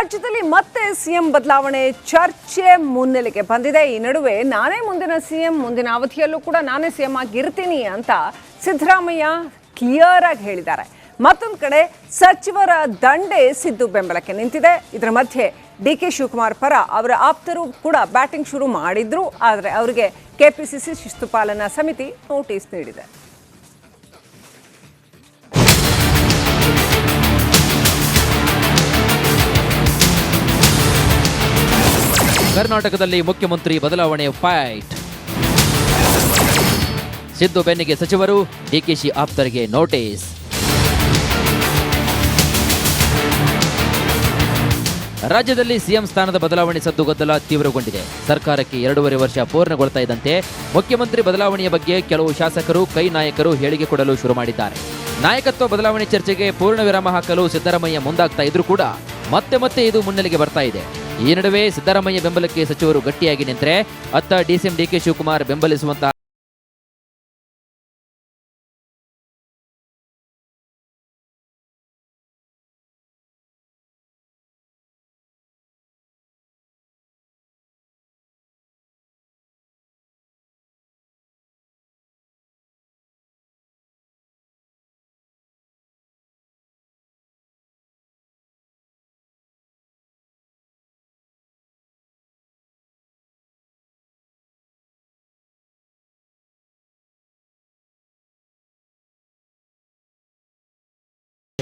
ರಾಜ್ಯದಲ್ಲಿ ಮತ್ತೆ ಸಿಎಂ ಬದಲಾವಣೆ ಚರ್ಚೆ ಮುನ್ನೆಲೆಗೆ ಬಂದಿದೆ. ಈ ನಡುವೆ ನಾನೇ ಮುಂದಿನ ಸಿಎಂ, ಮುಂದಿನ ಅವಧಿಯಲ್ಲೂ ಕೂಡ ನಾನೇ ಸಿಎಂ ಆಗಿರ್ತೀನಿ ಅಂತ ಸಿದ್ದರಾಮಯ್ಯ ಕ್ಲಿಯರ್ ಆಗಿ ಹೇಳಿದ್ದಾರೆ. ಮತ್ತೊಂದು ಕಡೆ ಸಚಿವರ ದಂಡೆ ಸಿದ್ದು ಬೆಂಬಲಕ್ಕೆ ನಿಂತಿದೆ. ಇದರ ಮಧ್ಯೆ ಡಿ ಕೆ ಶಿವಕುಮಾರ್ ಪರ ಅವರ ಆಪ್ತರು ಕೂಡ ಬ್ಯಾಟಿಂಗ್ ಶುರು ಮಾಡಿದ್ರು. ಆದರೆ ಅವರಿಗೆ ಕೆಪಿಸಿಸಿ ಶಿಸ್ತು ಪಾಲನಾ ಸಮಿತಿ ನೋಟಿಸ್ ನೀಡಿದೆ. ಕರ್ನಾಟಕದಲ್ಲಿ ಮುಖ್ಯಮಂತ್ರಿ ಬದಲಾವಣೆ ಫೈಟ್ ಸಿದ್ದು ಬೆನ್ನಿಗೆ ಸಚಿವರು ಡಿಕೆಶಿ ಆಪ್ತರಿಗೆ ನೋಟಿಸ್ ರಾಜ್ಯದಲ್ಲಿ ಸಿಎಂ ಸ್ಥಾನದ ಬದಲಾವಣೆ ಸದ್ದುಗದ್ದಲ ತೀವ್ರಗೊಂಡಿದೆ. ಸರ್ಕಾರಕ್ಕೆ ಎರಡೂವರೆ ವರ್ಷ ಪೂರ್ಣಗೊಳ್ತಾ ಇದ್ದಂತೆ ಮುಖ್ಯಮಂತ್ರಿ ಬದಲಾವಣೆಯ ಬಗ್ಗೆ ಕೆಲವು ಶಾಸಕರು, ಕೈ ನಾಯಕರು ಹೇಳಿಕೆ ಕೊಡಲು ಶುರು ಮಾಡಿದ್ದಾರೆ. ನಾಯಕತ್ವ ಬದಲಾವಣೆ ಚರ್ಚೆಗೆ ಪೂರ್ಣ ವಿರಾಮ ಹಾಕಲು ಸಿದ್ದರಾಮಯ್ಯ ಮುಂದಾಗ್ತಾ ಇದ್ರೂ ಕೂಡ ಮತ್ತೆ ಮತ್ತೆ ಇದು ಮುನ್ನೆಲೆಗೆ ಬರ್ತಾ ಇದೆ. ಈ ನಡುವೆ ಸಿದ್ದರಾಮಯ್ಯ ಬೆಂಬಲಕ್ಕೆ ಸಚಿವರು ಗಟ್ಟಿಯಾಗಿ ನಿಂತರೆ ಅತ್ತ ಡಿಸಿಎಂ ಡಿಕೆ ಶಿವಕುಮಾರ್ ಬೆಂಬಲಿಸುವಂತಹ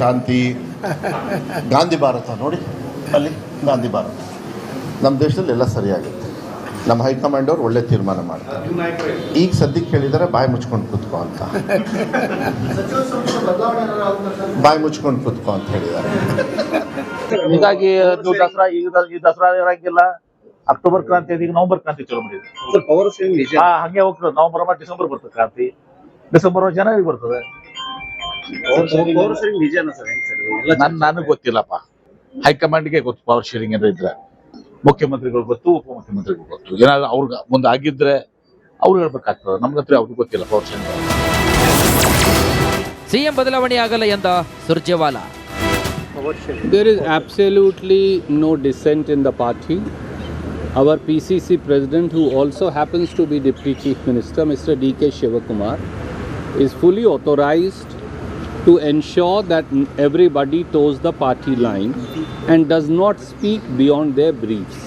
ಶಾಂತಿ ಗಾಂಧಿ ಭಾರತ ನೋಡಿ ಅಲ್ಲಿ ಗಾಂಧಿ ಭಾರತ. ನಮ್ಮ ದೇಶದಲ್ಲಿ ಎಲ್ಲ ಸರಿಯಾಗುತ್ತೆ. ನಮ್ಮ ಹೈಕಮಾಂಡ್ ಅವ್ರು ಒಳ್ಳೆ ತೀರ್ಮಾನ ಮಾಡ್ತಾರೆ. ಈಗ ಸದ್ಯಕ್ಕೆ ಹೇಳಿದರೆ ಬಾಯಿ ಮುಚ್ಕೊಂಡು ಕೂತ್ಕೋ ಅಂತ. ಬಾಯಿ ಮುಚ್ಕೊಂಡು ಕೂತ್ಕೋ ಅಂತ ಹೇಳಿದ್ದಾರೆ ಹೀಗಾಗಿ ನೀವು ದಸರಾ ಈಗ ಈ ದಸರಾ ಇರಂಗಿಲ್ಲ. ಅಕ್ಟೋಬರ್ ಕ್ರಾಂತಿ ಈಗ ನವೆಂಬರ್ ಕ್ರಾಂತಿ ಚಲೋ ಮಾಡಿದೆ ಹಂಗೆ ಹೋಗ್ತದೆ. ನವೆಂಬರ್ ಮತ್ತೆ ಡಿಸೆಂಬರ್ ಬರ್ತದೆ ಕ್ರಾಂತಿ. ಡಿಸೆಂಬರ್ ಜನವರಿ ಬರ್ತದೆ. ನನ್ ನನಗೆ ಗೊತ್ತಿಲ್ಲಪ್ಪ ಹೈಕಮಾಂಡ್ಗೆ ಗೊತ್ತು ಪವರ್ ಶೇರಿಂಗ್ ಏನಾರ ಇದ್ರೆ ಮುಖ್ಯಮಂತ್ರಿಗಳು ಗೊತ್ತು ಉಪಮುಖ್ಯಮಂತ್ರಿಗಳು ಗೊತ್ತು ಏನಾದ್ರು ಅವ್ರಿಗೆ ಮುಂದೆ ಆಗಿದ್ರೆ ಅವ್ರು ಹೇಳ್ಬೇಕಾಗ್ತದೆ ನಮ್ಗೆ ಹತ್ರ ಅವ್ರಿಗೆ ಗೊತ್ತಿಲ್ಲ ಪವರ್ ಶೇರಿಂಗ್ ಸಿಎಂ ಬದಲಾವಣೆ ಆಗಲ್ಲ ಎಂದ Surjewala There is absolutely no dissent in the party. Our PCC who who also happens to be Deputy Chief Minister, Mr. D.K. Shivakumar is fully authorized to ensure that n- everybody toes the party line and does not speak beyond their briefs.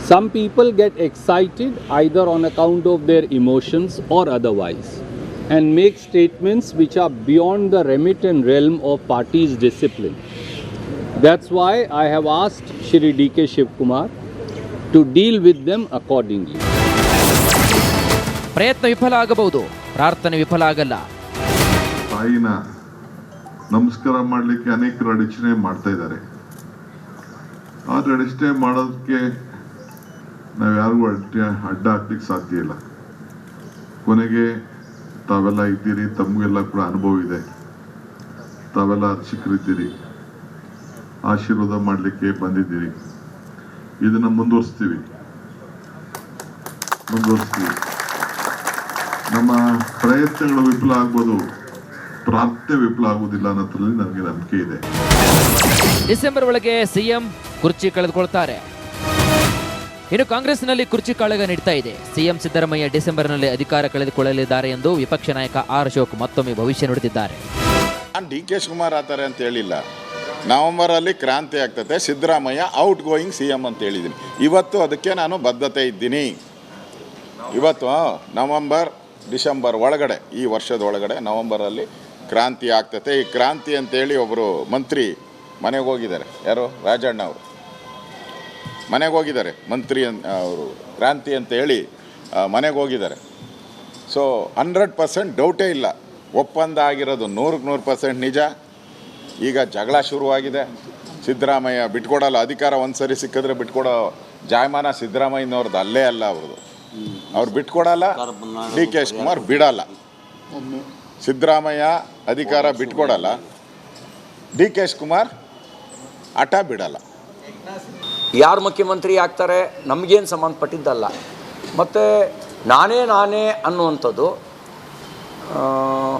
Some people get excited either on account of their emotions or otherwise and make statements which are beyond the remit and realm of party's discipline. That's why I have asked Shri DK Shivkumar to deal with them accordingly. ಪ್ರಯತ್ನ ವಿಫಲ ಆಗಬಹುದು ಪ್ರಾರ್ಥನೆ ವಿಫಲ ಆಗಲ್ಲ ತಾಯಿನ ನಮಸ್ಕಾರ ಮಾಡಲಿಕ್ಕೆ ಅನೇಕರು ಅಡಚಣೆ ಮಾಡ್ತಾ ಇದ್ದಾರೆ. ಆದರೆ ಅಡಚಣೆ ಮಾಡೋದಕ್ಕೆ ನಾವು ಯಾರಿಗೂ ಅಡ್ಡ ಅಡ್ಡ ಹಾಕ್ಲಿಕ್ಕೆ ಸಾಧ್ಯ ಇಲ್ಲ. ಕೊನೆಗೆ ತಾವೆಲ್ಲ ಇದ್ದೀರಿ, ತಮಗೆಲ್ಲ ಕೂಡ ಅನುಭವ ಇದೆ. ತಾವೆಲ್ಲ ಅರ್ಚಕರಿದ್ದೀರಿ ಆಶೀರ್ವಾದ ಮಾಡಲಿಕ್ಕೆ ಬಂದಿದ್ದೀರಿ. ಇದನ್ನು ಮುಂದುವರಿಸ್ತೀವಿ. ಮುಂದುವರಿಸ್ತೀವಿ. ನಮ್ಮ ಪ್ರಯತ್ನಗಳು ವಿಫಲ ಆಗ್ಬೋದು. ಪ್ರಾರ್ಥನೆ ವಿಫಲ ಆಗುವುದಿಲ್ಲ ಅನ್ನೋದ್ರಲ್ಲಿ ನನಗೆ ನಂಬಿಕೆ ಇದೆ. ಡಿಸೆಂಬರ್ ಒಳಗೆ ಸಿಎಂ ಕುರ್ಚಿ ಕಳೆದುಕೊಳ್ತಾರೆ. ಇನ್ನು ಕಾಂಗ್ರೆಸ್ನಲ್ಲಿ ಕುರ್ಚಿ ಕಾಳಗ ನೀಡ್ತಾ ಇದೆ. ಸಿಎಂ ಸಿದ್ದರಾಮಯ್ಯ ಡಿಸೆಂಬರ್ನಲ್ಲಿ ಅಧಿಕಾರ ಕಳೆದುಕೊಳ್ಳಲಿದ್ದಾರೆ ಎಂದು ವಿಪಕ್ಷ ನಾಯಕ ಆರ್ ಅಶೋಕ್ ಮತ್ತೊಮ್ಮೆ ಭವಿಷ್ಯ ನುಡಿದಿದ್ದಾರೆ. ನಾನು ಡಿ ಕೆ ಶಿವಕುಮಾರ್ ಆತಾರೆ ಅಂತ ಹೇಳಿಲ್ಲ. ನವಂಬರಲ್ಲಿ ಕ್ರಾಂತಿ ಆಗ್ತದೆ. Siddaramaiah out going C M ಅಂತ ಹೇಳಿದ್ದೀನಿ. ಇವತ್ತು ಅದಕ್ಕೆ ನಾನು ಬದ್ಧತೆ ಇದ್ದೀನಿ. ಇವತ್ತು ನವಂಬರ್ ಡಿಸೆಂಬರ್ ಒಳಗಡೆ ಈ ವರ್ಷದ ಒಳಗಡೆ ನವಂಬರಲ್ಲಿ ಕ್ರಾಂತಿ ಆಗ್ತೈತೆ. ಈ ಕ್ರಾಂತಿ ಅಂತೇಳಿ ಒಬ್ಬರು ಮಂತ್ರಿ ಮನೆಗೆ ಹೋಗಿದ್ದಾರೆ. ಯಾರು? ರಾಜಣ್ಣ ಅವರು. ಮನೆಗೆ ಹೋಗಿದ್ದಾರೆ. ಮಂತ್ರಿ ಅವರು ಕ್ರಾಂತಿ ಅಂತ ಹೇಳಿ ಮನೆಗೆ ಹೋಗಿದ್ದಾರೆ. ಸೊ ಹಂಡ್ರೆಡ್ ಪರ್ಸೆಂಟ್ ಡೌಟೇ ಇಲ್ಲ. ಒಪ್ಪಂದ ಆಗಿರೋದು ನೂರಕ್ಕೆ ನೂರು ಪರ್ಸೆಂಟ್ ನಿಜ. ಈಗ ಜಗಳ ಶುರುವಾಗಿದೆ. ಸಿದ್ದರಾಮಯ್ಯ ಬಿಟ್ಕೊಡಲ್ಲ. ಅಧಿಕಾರ ಒಂದು ಸರಿ ಸಿಕ್ಕಿದ್ರೆ ಬಿಟ್ಕೊಡೋ ಜಾಯಮಾನ ಸಿದ್ದರಾಮಯ್ಯನವ್ರದ್ದು ಅಲ್ಲೇ ಅಲ್ಲ ಅವ್ರದ್ದು. ಅವ್ರು ಬಿಟ್ಕೊಡಲ್ಲ. ಡಿ ಕೆ ಶಿವಕುಮಾರ್ ಬಿಡಲ್ಲ. ಸಿದ್ದರಾಮಯ್ಯ ಅಧಿಕಾರ ಬಿಟ್ಕೊಡಲ್ಲ. ಡಿ ಕೆ ಕುಮಾರ್ ಹಠ ಬಿಡಲ್ಲ. ಯಾರು ಮುಖ್ಯಮಂತ್ರಿ ಆಗ್ತಾರೆ? ನಮಗೇನು ಸಂಬಂಧಪಟ್ಟಿದ್ದಲ್ಲ. ಮತ್ತು ನಾನೇ ನಾನೇ ಅನ್ನುವಂಥದ್ದು ಆ,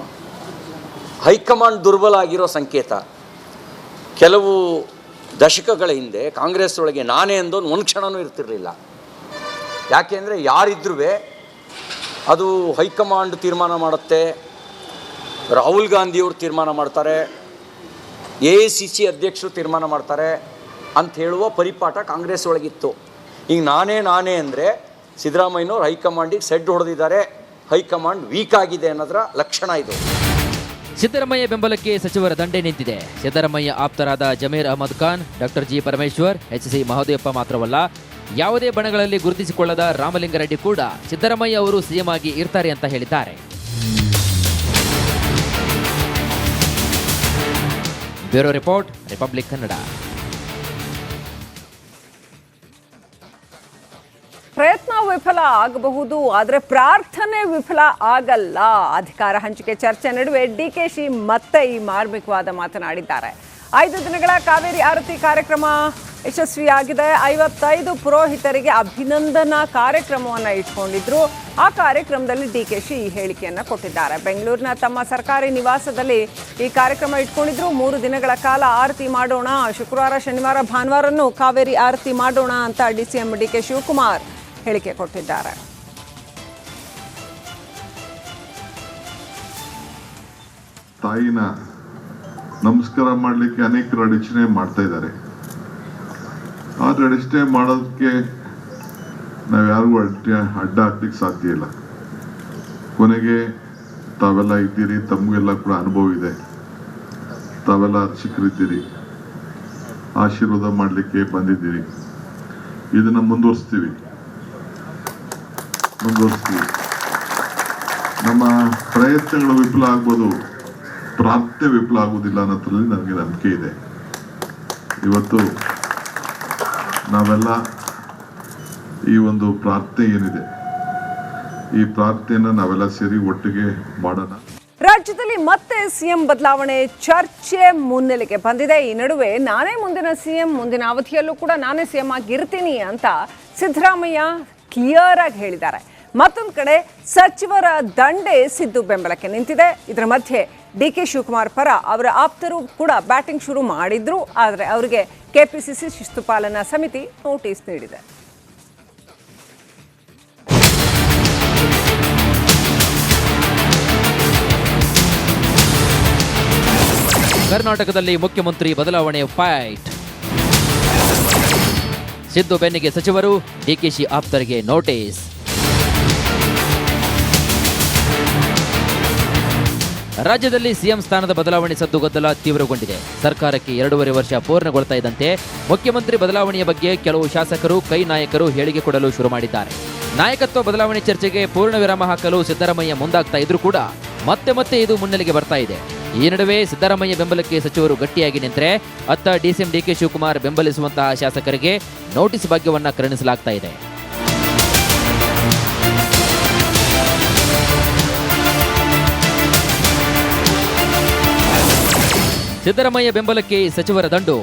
ಹೈಕಮಾಂಡ್ ದುರ್ಬಲ ಆಗಿರೋ ಸಂಕೇತ. ಕೆಲವು ದಶಕಗಳ ಹಿಂದೆ ಕಾಂಗ್ರೆಸ್ ಒಳಗೆ ನಾನೇ ಅಂದೋನು ಒಂದು ಕ್ಷಣವೂ ಇರ್ತಿರಲಿಲ್ಲ. ಯಾಕೆಂದರೆ ಯಾರಿದ್ರೂ ಅದು ಹೈಕಮಾಂಡ್ ತೀರ್ಮಾನ ಮಾಡುತ್ತೆ ರಾಹುಲ್ ಗಾಂಧಿಯವರು ತೀರ್ಮಾನ ಮಾಡ್ತಾರೆ, ಎ ಅಧ್ಯಕ್ಷರು ತೀರ್ಮಾನ ಮಾಡ್ತಾರೆ ಅಂತ ಹೇಳುವ ಪರಿಪಾಠ ಕಾಂಗ್ರೆಸ್ ಒಳಗಿತ್ತು. ಈಗ ನಾನೇ ನಾನೇ ಅಂದರೆ ಸಿದ್ದರಾಮಯ್ಯನವ್ರು ಹೈಕಮಾಂಡಿಗೆ ಸೆಡ್ ಹೊಡೆದಿದ್ದಾರೆ, ಹೈಕಮಾಂಡ್ ವೀಕ್ ಆಗಿದೆ ಅನ್ನೋದರ ಲಕ್ಷಣ ಇದು. ಸಿದ್ದರಾಮಯ್ಯ ಬೆಂಬಲಕ್ಕೆ ಸಚಿವರ ದಂಡೆ ನಿಂತಿದೆ. ಸಿದ್ದರಾಮಯ್ಯ ಆಪ್ತರಾದ Zameer Ahmed Khan, doctor G Parameshwar, H C Mahadevappa ಮಾತ್ರವಲ್ಲ, ಯಾವುದೇ ಬಣಗಳಲ್ಲಿ ಗುರುತಿಸಿಕೊಳ್ಳದ ರಾಮಲಿಂಗಾರೆಡ್ಡಿ ಕೂಡ ಸಿದ್ದರಾಮಯ್ಯ ಅವರು ಸಿಎಂ ಆಗಿ ಇರ್ತಾರೆ ಅಂತ ಹೇಳಿದ್ದಾರೆ. ಬ್ಯೂರೋ ರಿಪೋರ್ಟ್ ರಿಪಬ್ಲಿಕ್ ಕನ್ನಡ ಪ್ರಯತ್ನ ವಿಫಲ ಆಗಬಹುದು, ಆದರೆ ಪ್ರಾರ್ಥನೆ ವಿಫಲ ಆಗಲ್ಲ. ಅಧಿಕಾರ ಹಂಚಿಕೆ ಚರ್ಚೆ ನಡುವೆ ಡಿಕೆಶಿ ಮತ್ತೆ ಈ ಮಾರ್ಮಿಕವಾದ ಮಾತನಾಡಿದ್ದಾರೆ. ಐದು ದಿನಗಳ ಕಾವೇರಿ ಆರತಿ ಕಾರ್ಯಕ್ರಮ. ಯಶಸ್ವಿಯಾಗಿದೆ. ಐವತ್ತೈದು ಪುರೋಹಿತರಿಗೆ ಅಭಿನಂದನಾ ಕಾರ್ಯಕ್ರಮವನ್ನು ಇಟ್ಕೊಂಡಿದ್ರು. ಆ ಕಾರ್ಯಕ್ರಮದಲ್ಲಿ ಡಿಕೆಶಿ ಈ ಹೇಳಿಕೆಯನ್ನು ಕೊಟ್ಟಿದ್ದಾರೆ. ಬೆಂಗಳೂರಿನ ತಮ್ಮ ಸರ್ಕಾರಿ ನಿವಾಸದಲ್ಲಿ ಈ ಕಾರ್ಯಕ್ರಮ ಇಟ್ಕೊಂಡಿದ್ರು. ಮೂರು ದಿನಗಳ ಕಾಲ ಆರತಿ ಮಾಡೋಣ. ಶುಕ್ರವಾರ, ಶನಿವಾರ, ಭಾನುವಾರನೂ ಕಾವೇರಿ ಆರತಿ ಮಾಡೋಣ ಅಂತ D C M D K Shivakumar ಹೇಳಿಕೆ ಕೊಟ್ಟಿದ್ದಾರೆ. ತಾಯಿನ ನಮಸ್ಕಾರ ಮಾಡಲಿಕ್ಕೆ ಅನೇಕರು ಅಡಚಣೆ ಮಾಡ್ತಾ ಇದ್ದಾರೆ. ಆದ್ರೆ ಅಡಚಣೆ ಮಾಡೋದಕ್ಕೆ ನಾವು ಯಾರಿಗೂ ಅಡ್ಡ ಅಡ್ಡ ಹಾಕ್ಲಿಕ್ಕೆ ಸಾಧ್ಯ ಇಲ್ಲ. ಕೊನೆಗೆ ತಾವೆಲ್ಲ ಇದ್ದೀರಿ, ತಮಗೆಲ್ಲ ಕೂಡ ಅನುಭವ ಇದೆ. ತಾವೆಲ್ಲ ಅರ್ಚಕರಿದ್ದೀರಿ ಆಶೀರ್ವಾದ ಮಾಡಲಿಕ್ಕೆ ಬಂದಿದ್ದೀರಿ. ಇದನ್ನ ಮುಂದುವರಿಸ್ತೀವಿ. ಮುಂದುವರಿಸ್ತೀವಿ. ನಮ್ಮ ಪ್ರಯತ್ನಗಳು ವಿಫಲ ಆಗ್ಬೋದು. ಪ್ರಾರ್ಥನೆ ವಿಫಲ ಆಗುವುದಿಲ್ಲ ಅನ್ನೋದ್ರಲ್ಲಿ ನನಗೆ ನಂಬಿಕೆ ಇದೆ. ಇವತ್ತು ನಾವೆಲ್ಲ ಈ ಒಂದು ಪ್ರಾರ್ಥನೆ ಏನಿದೆ? ಈ ಪ್ರಾರ್ಥನೆಯನ್ನು ನಾವೆಲ್ಲ ಸೇರಿ ಒಟ್ಟಿಗೆ ಮಾಡೋಣ. ರಾಜ್ಯದಲ್ಲಿ ಮತ್ತೆ ಸಿಎಂ ಬದಲಾವಣೆ ಚರ್ಚೆ ಮುನ್ನೆಲೆಗೆ ಬಂದಿದೆ. ಈ ನಡುವೆ ನಾನೇ ಮುಂದಿನ ಸಿಎಂ, ಮುಂದಿನ ಅವಧಿಯಲ್ಲೂ ಕೂಡ ನಾನೇ ಸಿಎಂ ಆಗಿರ್ತೀನಿ ಅಂತ ಸಿದ್ದರಾಮಯ್ಯ ಕ್ಲಿಯರ್ ಆಗಿ ಹೇಳಿದ್ದಾರೆ. ಮತ್ತೊಂದು ಕಡೆ ಸಚಿವರ ದಂಡೆ ಸಿದ್ದು ಬೆಂಬಲಕ್ಕೆ ನಿಂತಿದೆ. ಇದರ ಮಧ್ಯೆ ಡಿ ಕೆ ಶಿವಕುಮಾರ್ ಪರ ಅವರ ಆಪ್ತರು ಕೂಡ ಬ್ಯಾಟಿಂಗ್ ಶುರು ಮಾಡಿದ್ರು. ಆದರೆ ಅವರಿಗೆ ಕೆಪಿಸಿಸಿ ಶಿಸ್ತು ಪಾಲನಾ ಸಮಿತಿ ನೋಟಿಸ್ ನೀಡಿದೆ. ಕರ್ನಾಟಕದಲ್ಲಿ ಮುಖ್ಯಮಂತ್ರಿ ಬದಲಾವಣೆ ಫೈಟ್. ಸಿದ್ದು ಬೆನ್ನಿಗೆ ಸಚಿವರು ಡಿಕೆಶಿ ಆಪ್ತರಿಗೆ ನೋಟಿಸ್. ರಾಜ್ಯದಲ್ಲಿ ಸಿಎಂ ಸ್ಥಾನದ ಬದಲಾವಣೆ ಸದ್ದು ಗದ್ದಲ ತೀವ್ರಗೊಂಡಿದೆ. ಸರ್ಕಾರಕ್ಕೆ ಎರಡೂವರೆ ವರ್ಷ ಪೂರ್ಣಗೊಳ್ತಾ ಇದ್ದಂತೆ ಮುಖ್ಯಮಂತ್ರಿ ಬದಲಾವಣೆಯ ಬಗ್ಗೆ ಕೆಲವು ಶಾಸಕರು, ಕೈ ನಾಯಕರು ಹೇಳಿಕೆ ಕೊಡಲು ಶುರು ಮಾಡಿದ್ದಾರೆ. ನಾಯಕತ್ವ ಬದಲಾವಣೆ ಚರ್ಚೆಗೆ ಪೂರ್ಣ ವಿರಾಮ ಹಾಕಲು ಸಿದ್ದರಾಮಯ್ಯ ಮುಂದಾಗ್ತಾ ಇದ್ರೂ ಕೂಡ ಮತ್ತೆ ಮತ್ತೆ ಇದು ಮುನ್ನೆಲೆಗೆ ಬರ್ತಾ ಇದೆ. ಈ ನಡುವೆ ಸಿದ್ದರಾಮಯ್ಯ ಬೆಂಬಲಕ್ಕೆ ಸಚಿವರು ಗಟ್ಟಿಯಾಗಿ ನಿಂತರೆ ಅತ್ತ ಡಿಸಿಎಂ ಡಿಕೆ ಶಿವಕುಮಾರ್ ಬೆಂಬಲಿಸುವಂತಹ ಶಾಸಕರಿಗೆ ನೋಟಿಸ್ ಭಾಗ್ಯವನ್ನ ಕರುಣಿಸಲಾಗ್ತಾ ಇದೆ. ಸಿದ್ದರಾಮಯ್ಯ ಬೆಂಬಲಕ್ಕೆ ಸಚಿವರ ದಂಡು.